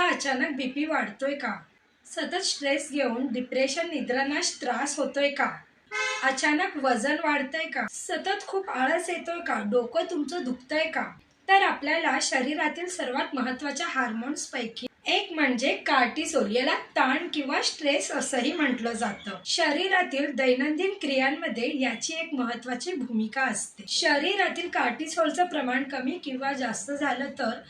तुमचा अचानक बीपी वाढतोय का? सतत स्ट्रेस घेऊन डिप्रेशन निद्रानाश त्रास होतोय का? अचानक वजन वाढतंय का? सतत खूप आळस येतोय का? डोकं तुमचं दुखतंय का? तर आपल्याला शरीरातील सर्वात महत्त्वाच्या हार्मोन्स पैकी एक म्हणजे कार्टिसोल याला ताण किंवा स्ट्रेस असंही म्हटलं जातं. शरीरातील दैनंदिन क्रियांमध्ये याची एक महत्वाची भूमिका असते. शरीरातील कार्टिसोलचं प्रमाण कमी किंवा जास्त झालं तर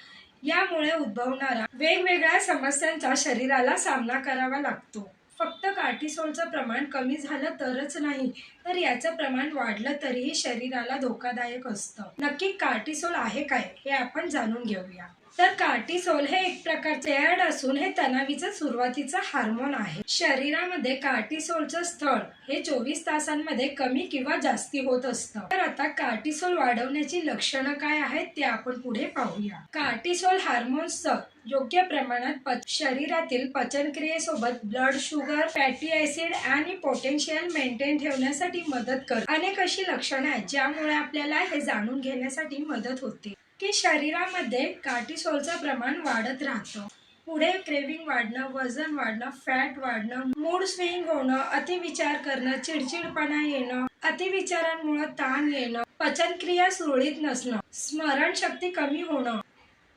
यामुळे उद्भवणारा वेगवेगळ्या समस्यांचा शरीराला सामना करावा लागतो. फक्त कार्टिसोलचं प्रमाण कमी झालं तरच नाही तर याचं प्रमाण वाढलं तरीही शरीराला धोकादायक असतं. नक्की कार्टिसोल आहे काय हे आपण जाणून घेऊया. तर कार्टिसोल हे एक प्रकारचे ऍड असून हे तणावीचं सुरुवातीचं हार्मोन आहे. शरीरामध्ये कार्टिसोलचं स्थळ हे चोवीस तासांमध्ये कमी किंवा जास्ती होत असतं. तर आता कार्टिसोल वाढवण्याची लक्षणं काय आहेत ते आपण पुढे पाहूया. कार्टिसोल हार्मोन्सचं योग्य प्रमाणात पच शरीरातील पचनक्रियेसोबत ब्लड शुगर फॅटी ऍसिड आणि पोटेन्शियल मेंटेन ठेवण्यासाठी मदत कर अनेक अशी लक्षणं आहेत ज्यामुळे आपल्याला हे जाणून घेण्यासाठी मदत होते. की शरीरामध्ये कार्टिसोलचं प्रमाण वाढत राहतं. पुढे क्रेविंग वाढणं वजन वाढणं फॅट वाढणं मूड स्विंग होणं अतिविचार करणं चिडचिडपणा येणं अतिविचारांमुळे ताण येणं पचनक्रिया सुरळीत नसणं स्मरणशक्ती कमी होणं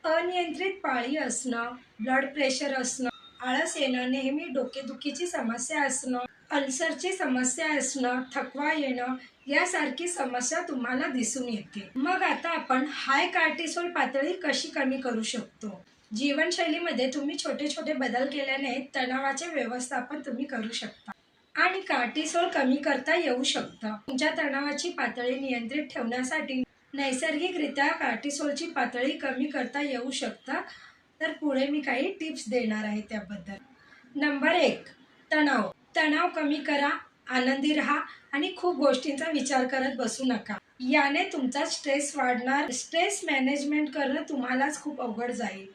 अनियंत्रित पाळी असणं ब्लड प्रेशर असणं आळस येणं नेहमी डोकेदुखीची समस्या असणं अल्सरची समस्या असणं थकवा येणं यासारखी समस्या तुम्हाला दिसून येते. मग आता आपण हाय कार्टिसोल पातळी कशी कमी करू शकतो? जीवनशैलीमध्ये तुम्ही छोटे छोटे बदल केल्याने तणावाचे व्यवस्थापन तुम्ही करू शकता आणि कार्टिसोल कमी करता येऊ शकतं. तुमच्या तणावाची पातळी नियंत्रित ठेवण्यासाठी नैसर्गिकरित्या कार्टिसोलची पातळी कमी करता येऊ शकता तर पुढे मी काही टिप्स देणार आहे त्याबद्दल. नंबर एक तणाव. तणाव कमी करा आनंदी राहा आणि खूप गोष्टींचा विचार करत बसू नका. याने तुमचा स्ट्रेस वाढणार. स्ट्रेस मॅनेजमेंट करणं तुम्हालाच खूप अवघड जाईल.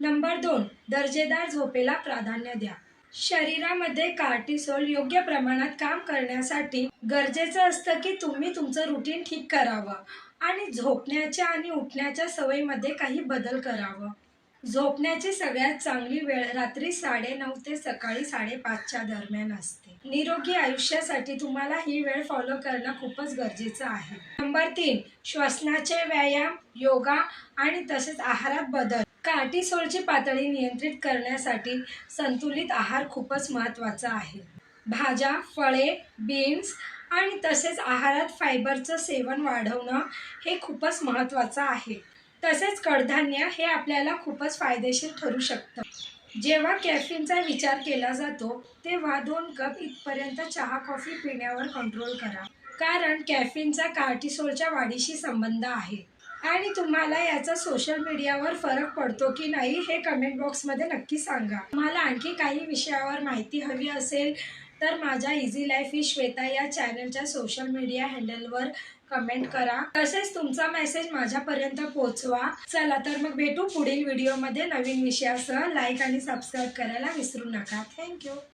नंबर दोन दर्जेदार झोपेला प्राधान्य द्या. शरीरामध्ये कार्टिसोल योग्य प्रमाणात काम करण्यासाठी गरजेचं असतं की तुम्ही तुमचं रुटीन ठीक करावं आणि झोपण्याच्या आणि उठण्याच्या सवयीमध्ये काही बदल करावं. झोपण्याची सगळ्यात चांगली वेळ रात्री साडेनऊ ते सकाळी साडेपाचच्या दरम्यान असते. निरोगी आयुष्यासाठी तुम्हाला ही वेळ फॉलो करणं खूपच गरजेचं आहे. नंबर तीन श्वसनाचे व्यायाम योगा आणि तसेच आहारात बदल. कार्टिसोलची पातळी नियंत्रित करण्यासाठी संतुलित आहार खूपच महत्त्वाचा आहे. भाज्या फळे बीन्स आणि तसेच आहारात फायबरचं सेवन वाढवणं हे खूपच महत्त्वाचं आहे. तसेच कडधान्य हे आपल्याला खूपच फायदेशीर ठरू शकतं. जेव्हा कॅफिनचा विचार केला जातो तेव्हा दोन कप इथपर्यंत चहा कॉफी पिण्यावर कंट्रोल करा. कारण कॅफिनचा कार्टिसोलच्या वाढीशी संबंध आहे. आणि तुम्हाला याचा सोशल मीडियावर फरक पडतो की नाही हे कमेंट बॉक्समध्ये नक्की सांगा. तुम्हाला आणखी काही विषयावर माहिती हवी असेल तर माझ्या इझी लाईफ ही श्वेता या चॅनलच्या सोशल मीडिया हँडलवर कमेंट करा. तसेच तुमचा मेसेज माझ्यापर्यंत पोहोचवा. चला तर मग भेटू पुढील व्हिडिओमध्ये नवीन विषयासह. लाईक आणि सबस्क्राईब करायला विसरू नका. थँक्यू